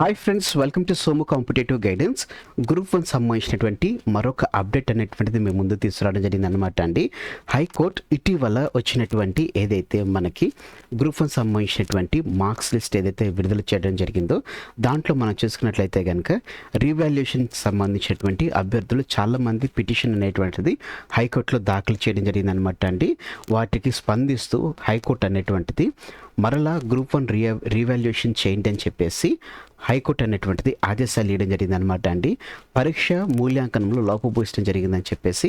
Hi friends welcome to Somu competitive guidance group one సంబంధించినటువంటి మరొక update అనేటువంటిది మేము ముందు తీసుకురావడం జరిగింది అనమాట అండి హైకోర్టు ఇటీవల వచ్చినటువంటి ఏదైతే మనకి గ్రూప్ వన్ సంబంధించినటువంటి మార్క్స్ లిస్ట్ ఏదైతే విడుదల చేయడం జరిగిందో దాంట్లో మనం చూసుకున్నట్లయితే కనుక రీవాల్యుయేషన్ సంబంధించినటువంటి అభ్యర్థులు చాలామంది పిటిషన్ అనేటువంటిది హైకోర్టులో దాఖలు చేయడం జరిగింది అనమాట అండి. వాటికి స్పందిస్తూ హైకోర్టు అనేటువంటిది మరలా గ్రూప్ వన్ రీ రీవాల్యుయేషన్ చేయండి అని చెప్పేసి హైకోర్టు అనేటువంటిది ఆదేశాలు ఇవ్వడం జరిగింది అనమాట అండి. పరీక్ష మూల్యాంకనంలో లోపభూషించడం జరిగిందని చెప్పేసి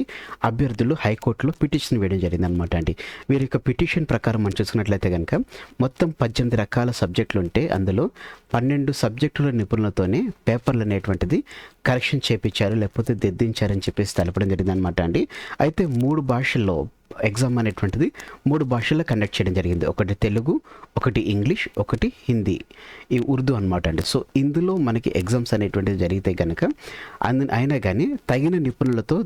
అభ్యర్థులు హైకోర్టులో పిటిషన్ వేయడం జరిగింది అనమాట అండి. వీరి యొక్క పిటిషన్ ప్రకారం మనం చూసుకున్నట్లయితే కనుక మొత్తం పద్దెనిమిది రకాల సబ్జెక్టులు ఉంటే అందులో పన్నెండు సబ్జెక్టుల నిపుణులతోనే పేపర్లు అనేటువంటిది కరెక్షన్ చేపించారు లేకపోతే దిద్దించారని చెప్పేసి తెలపడం జరిగింది అనమాట అండి. అయితే మూడు భాషల్లో ఎగ్జామ్ అనేటువంటిది మూడు భాషల్లో కండక్ట్ చేయడం జరిగింది. ఒకటి తెలుగు ఒకటి ఇంగ్లీష్ ఒకటి హిందీ. ఈ ఉర్దూ అనమాట అండి. సో ఇందులో మనకి ఎగ్జామ్స్ అనేటువంటిది జరిగితే కనుక అందు అయినా కానీ తగిన నిపుణులతో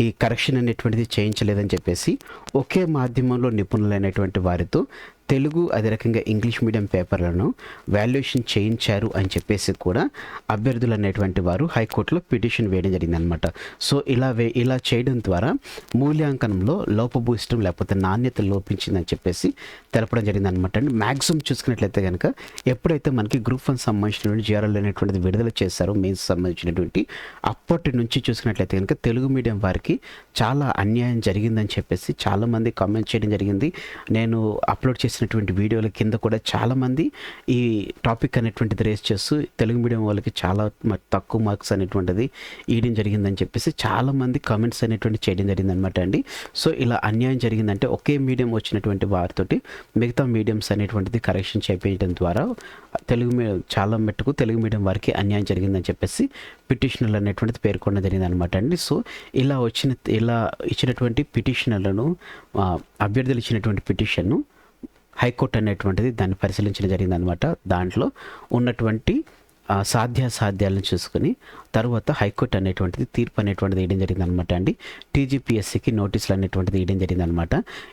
ఈ కరెక్షన్ అనేటువంటిది చేయించలేదని చెప్పేసి ఒకే మాధ్యమంలో నిపుణులైనటువంటి వారితో తెలుగు అదే రకంగా ఇంగ్లీష్ మీడియం పేపర్లను వాల్యుయేషన్ చేయించారు అని చెప్పేసి కూడా అభ్యర్థులు అనేటువంటి వారు హైకోర్టులో పిటిషన్ వేయడం జరిగింది అనమాట సో ఇలా వే ఇలా చేయడం ద్వారా మూల్యాంకనంలో లోపభూయిష్టం లేకపోతే నాణ్యత లోపించిందని చెప్పేసి తెలపడం జరిగింది అనమాట అండి మ్యాక్సిమం చూసుకున్నట్లయితే కనుక ఎప్పుడైతే మనకి గ్రూప్ వన్ సంబంధించినటువంటి జీఆర్ఎల్ అనేటువంటిది విడుదల చేశారో మెయిన్స్ సంబంధించినటువంటి అప్పటి నుంచి చూసుకున్నట్లయితే కనుక తెలుగు మీడియం వారికి చాలా అన్యాయం జరిగిందని చెప్పేసి చాలామంది కామెంట్ చేయడం జరిగింది. నేను అప్లోడ్ చేసినటువంటి వీడియోల కింద కూడా చాలామంది ఈ టాపిక్ అనేటువంటిది రేస్ చేస్తూ తెలుగు మీడియం వాళ్ళకి చాలా తక్కువ మార్క్స్ అనేటువంటిది ఇవ్వడం జరిగిందని చెప్పేసి చాలామంది కామెంట్స్ అనేటువంటి చేయడం జరిగింది అనమాట అండి. సో ఇలా అన్యాయం జరిగిందంటే ఒకే మీడియం వచ్చినటువంటి వారితోటి మిగతా మీడియంస్ అనేటువంటిది కరెక్షన్ చేపించడం ద్వారా తెలుగు మీడియం చాలా మట్టుకు తెలుగు మీడియం వారికి అన్యాయం జరిగిందని చెప్పేసి పిటిషనర్లు అనేటువంటిది పేర్కొనడం జరిగింది అనమాట అండి. సో ఇలా వచ్చిన ఇలా ఇచ్చినటువంటి పిటిషనర్లను అభ్యర్థులు ఇచ్చినటువంటి పిటిషన్ను హైకోర్టు అనేటువంటిది దాన్ని పరిశీలించడం జరిగిందనమాట దాంట్లో ఉన్నటువంటి సాధ్యాసాధ్యాలను చూసుకుని తర్వాత హైకోర్టు అనేటువంటిది తీర్పు అనేటువంటిది వేయడం జరిగిందనమాట అండి. టీజీపీఎస్సికి నోటీసులు అనేటువంటిది వేయడం జరిగిందనమాట.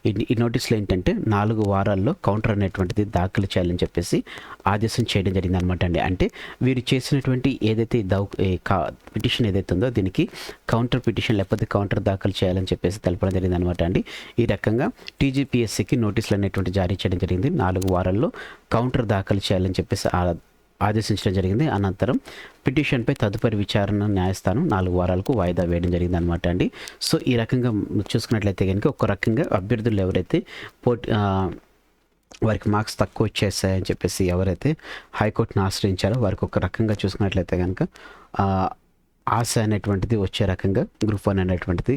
ఈ- ఈ నోటీసులు ఏంటంటే నాలుగు వారాల్లో కౌంటర్ అనేటువంటిది దాఖలు చేయాలని చెప్పేసి ఆదేశం చేయడం జరిగిందనమాట అండి. అంటే వీరు చేసినటువంటి ఏదైతే దౌ పిటిషన్ ఏదైతే ఉందో దీనికి కౌంటర్ పిటిషన్ లేకపోతే కౌంటర్ దాఖలు చేయాలని చెప్పేసి తెలపడం జరిగింది అనమాట అండి. ఈ రకంగా టీజీపీఎస్సికి నోటీసులు అనేటువంటి జారీ చేయడం జరిగింది. నాలుగు వారాల్లో కౌంటర్ దాఖలు చేయాలని చెప్పేసి ఆదేశించడం జరిగింది. అనంతరం పిటిషన్పై తదుపరి విచారణ న్యాయస్థానం నాలుగు వారాలకు వాయిదా వేయడం జరిగింది అనమాట అండి. సో ఈ రకంగా చూసుకున్నట్లయితే కనుక ఒక రకంగా అభ్యర్థులు ఎవరైతే పోటీ వారికి మార్క్స్ తక్కువ వచ్చేసాయని చెప్పేసి ఎవరైతే హైకోర్టును ఆశ్రయించారో వారికి ఒక రకంగా చూసుకున్నట్లయితే కనుక ఆశ అనేటువంటిది వచ్చే రకంగా గ్రూప్ వన్ అనేటువంటిది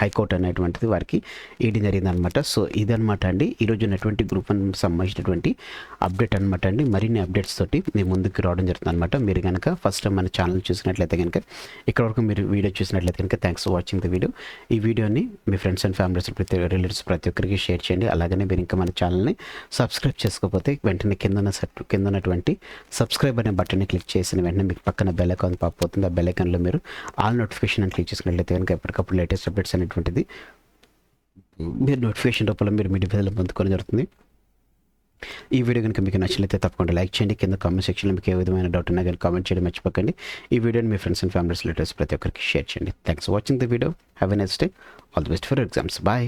హైకోర్టు అనేటువంటిది వారికి ఇవ్వడం జరిగింది అనమాట సో ఇదనమాట అండి. ఈరోజు ఉన్నటువంటి గ్రూప్ వన్ సంబంధించినటువంటి అప్డేట్ అనమాట అండి. మరిన్ని అప్డేట్స్ తోటి మీ ముందుకు రావడం జరుగుతుంది అనమాట మీరు కనుక ఫస్ట్ టైం మన ఛానల్ చూసినట్లయితే కనుక ఇక్కడ వరకు మీరు వీడియో చూసినట్లయితే కనుక thanks for watching the video ఈ వీడియోని మీ ఫ్రెండ్స్ అండ్ ఫ్యామిలీస్ ప్రతి రిలేటివ్స్ ప్రతి ఒక్కరికి షేర్ చేయండి. అలాగనే మీరు ఇంకా మన ఛానల్ని సబ్స్క్రైబ్ చేసుకోకపోతే వెంటనే కింద కింద ఉన్నటువంటి సబ్స్క్రైబ్ అనే బటన్ని క్లిక్ చేసిన వెంటనే మీకు పక్కన బెల్ అకౌంట్ పాకపోతుంది. ఆ బెల్ అకౌంట్లో మీరు ఆల్ నోటిఫికేషన్ అని క్లిక్ చేసుకున్నట్లయితే కనుక ఎప్పటికప్పుడు లేటెస్ట్ అప్డేట్స్ అనేటువంటిది మీరు నోటిఫికేషన్ రూపంలో మీరు మీ డివైజ్లో పొందుకోవడం జరుగుతుంది. ఈ వీడియో కనుక మీకు నచ్చినట్లయితే తప్పకుండా లైక్ చేయండి. కింద కామెంట్ సెక్షన్లో మీకు ఏ విధమైన డౌట్ ఉన్నా కానీ కామెంట్ చేయడం మర్చిపోకండి. ఈ వీడియోని మీ ఫ్రెండ్స్ అండ్ ఫ్యామిలీస్ రిలేటివ్స్ ప్రతి ఒక్కరికి షేర్ చేయండి. Thanks for watching the video have a next day all the best for exams bye